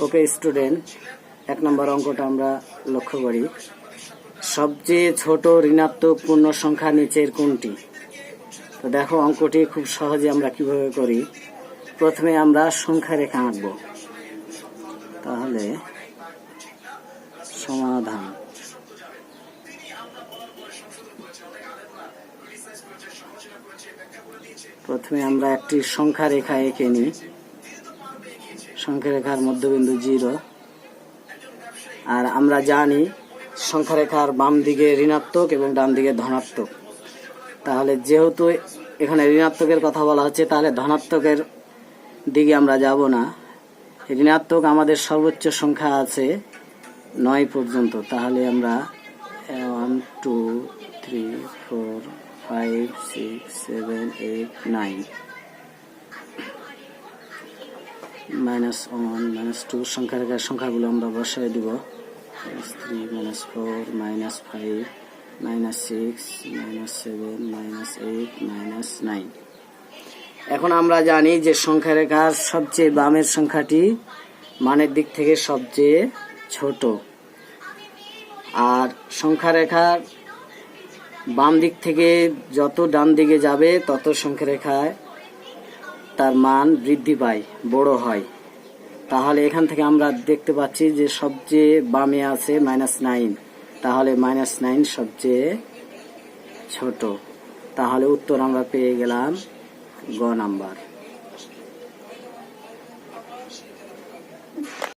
ওকে student এক নম্বর অঙ্কটা আমরা লক্ষ্য করি। সবচেয়ে ছোট ঋণাত্মক পূর্ণ সংখ্যা নিচের কোনটি? তো দেখো, অঙ্কটি খুব সহজে আমরা কীভাবে করি? প্রথমে আমরা সংখ্যা রেখা আঁকব। তাহলে সমাধান। প্রথমে আমরা একটি সংখ্যা রেখা এঁকে নিই। সংখ্যা রেখার মধ্যবিন্দু জিরো। আর আমরা জানি সংখ্যা রেখার বাম দিকে ঋণাত্মক এবং ডান দিকে ধনাত্মক। তাহলে যেহেতু এখানে ঋণাত্মকের কথা বলা হচ্ছে, তাহলে ধনাত্মকের দিকে আমরা যাব না। ঋণাত্মক আমাদের সর্বোচ্চ সংখ্যা আছে নয় পর্যন্ত। তাহলে আমরা one two three four five six seven eight nine minus one minus two সংখ্যা রেখার সংখ্যাগুলো আমরা বসাই দিব। Three minus four minus five minus six minus seven minus eight minus nine এখন আমরা জানি যে সংখ্যা রেখার সবচেয়ে বামের সংখ্যাটি মানের দিক থেকে সবচেয়ে ছোট। আর সংখ্যা রেখার বাম দিক থেকে যত ডান দিকে যাবে, তত সংখ্যা রেখায় তার মান বৃদ্ধি পায়, বড় হয়। তাহলে এখান থেকে আমরা দেখতে পাচ্ছি যে সবচেয়ে বামে আছে মাইনাস নাইন তাহলে মাইনাস নাইন সবচেয়ে ছোট। তাহলে উত্তর আমরা পেয়ে গেলাম গ নাম্বার।